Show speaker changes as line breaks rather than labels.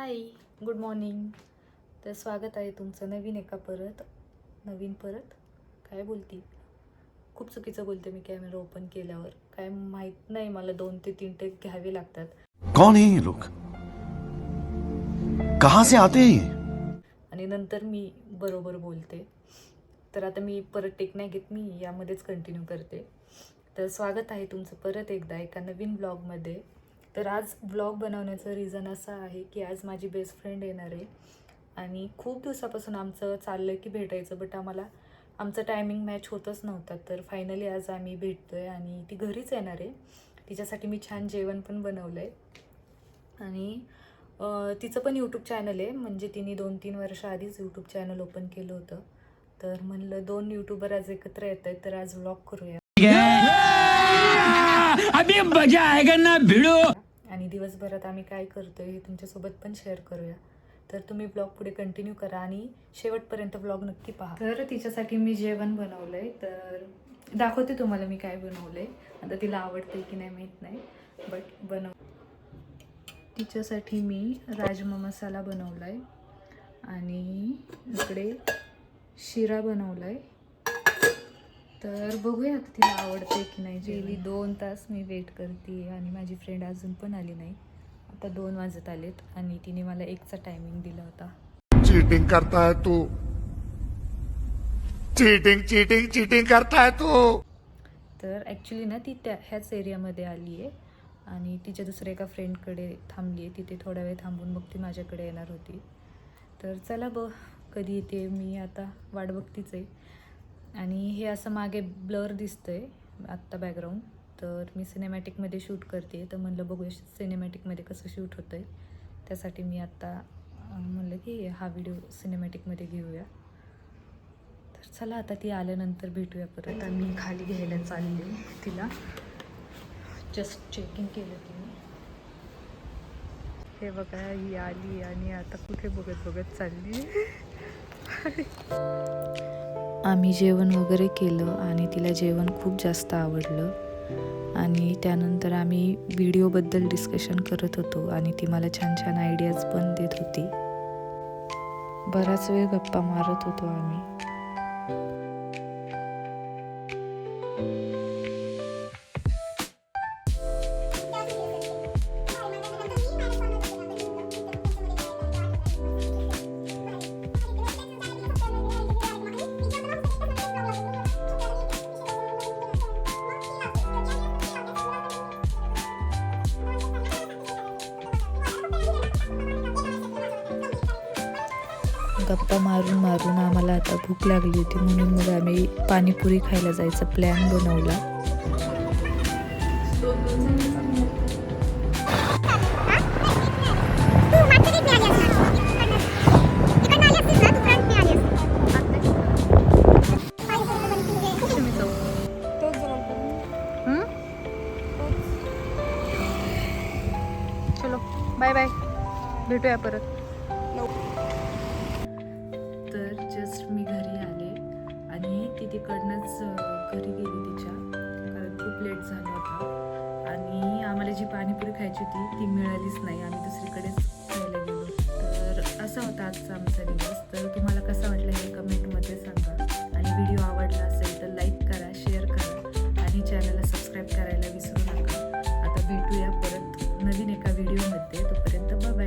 Hi good morning तर स्वागत आहे तुमचं नवीन एका परत नवीन परत. काय बोलती? खूप चुकीचं बोलते मी कॅमेरा ओपन केल्यावर. काय माहीत नाही मला दोन ते तीन टेक घ्यावे लागतात.
कौन है ये लोग? कहां से आते हैं
आणि नंतर मी बरोबर बोलते. तर आता मी परत टेक नाही घेत मी यामध्येच कंटिन्यू करते. तर स्वागत आहे तुमचं परत एकदा एका नवीन ब्लॉगमध्ये तर आज ब्लॉग बनवण्याचं रिझन असं आहे की आज माझी बेस्ट फ्रेंड येणार आहे. आणि खूप दिवसापासून आमचं चाललं की भेटायचं बट आम्हाला आमचं टायमिंग मॅच होतच नव्हता. तर फायनली आज आम्ही भेटतो आहे आणि ती घरीच येणार आहे. तिच्यासाठी मी छान जेवण पण बनवलं आहे आणि तिचं पण यूट्यूब चॅनल आहे. म्हणजे तिने दोन तीन वर्ष आधीच यूट्यूब चॅनल ओपन केलं होतं. तर म्हणलं दोन यूट्यूबर आज एकत्र येत आहेत तर आज व्लॉग करूया.
अभी मजा आएगा ना भिड़ो।
आणि दिवसभरात आम्ही काय करतोय हे तुमच्यासोबत पण शेअर करूया. तर तुम्ही ब्लॉग पुढे कंटिन्यू करा आणि शेवटपर्यंत ब्लॉग नक्की पहा. तर तिच्यासाठी मी जेवण बनवलंय. तर दाखवते तुम्हाला मी काय बनवलंय. आता तिला आवडते की नाही माहीत नाही बट बनव तिच्यासाठी मी राजमा मसाला बनवलाय. आणि इकडे शिरा बनवलाय. तर बघूया आता तिला आवडते की नाही. गेली दोन तास मी वेट करते आणि माझी फ्रेंड अजून पण आली नाही. आता दोन वाजत आलेत आणि तिने मला एकचा टायमिंग दिला होता.
चीटिंग करता है तू. चीटिंग चीटिंग चीटिंग करता है तू.
तर ॲक्च्युली ना ती त्या ह्याच एरियामध्ये आली आहे. आणि तिच्या दुसऱ्या एका फ्रेंडकडे थांबली आहे. तिथे थोडा वेळ थांबून मग ती माझ्याकडे येणार होती. तर चला ब कधी येते मी आता. वाट बघतीच आहे. आणि हे असं मागे ब्लर दिसतंय आत्ता बॅकग्राऊंड तर मी सिनेमॅटिकमध्ये शूट करते तर म्हणलं बघूया सिनेमॅटिकमध्ये कसं शूट होतं आहे त्यासाठी मी आत्ता म्हणलं की हा व्हिडिओ सिनेमॅटिकमध्ये घेऊया. तर चला आता ती आल्यानंतर भेटूया परत. मी खाली घ्यायला चालले तिला. जस्ट चेकिंग केलं तिने. हे बघा ही आली आणि आता कुठे बघत बघत चालली. आम्ही जेवण वगैरे केलं आणि तिला जेवण खूप जास्त आवडलं. आणि त्यानंतर आम्ही व्हिडिओबद्दल डिस्कशन करत होतो आणि ती मला छान छान आयडियाज पण देत होती. बराच वेळ गप्पा मारत होतो आम्ही. गप्पा मारून मारून आम्हाला आता भूक लागली होती म्हणून मग आम्ही पाणीपुरी खायला जायचा प्लॅन बनवला. चलो बाय बाय भेटूया परत. तर जस्ट मी घरी आले. आणि ती तिकडनंच घरी गेली तिच्या. कारण खूप लेट झाला होता. आणि आम्हाला जी पाणीपुरी खायची होती ती मिळालीच नाही. आम्ही दुसरीकडेच खायला गेलो. तर असा होता आजचा आमचा दिवस. तर तुम्हाला कसा वाटला हे कमेंटमध्ये सांगा. आणि व्हिडिओ आवडला असेल तर लाईक करा शेअर करा. आणि चॅनलला सबस्क्राईब करायला विसरू नका. आता भेटूया परत नवीन एका व्हिडिओमध्ये तोपर्यंत बघा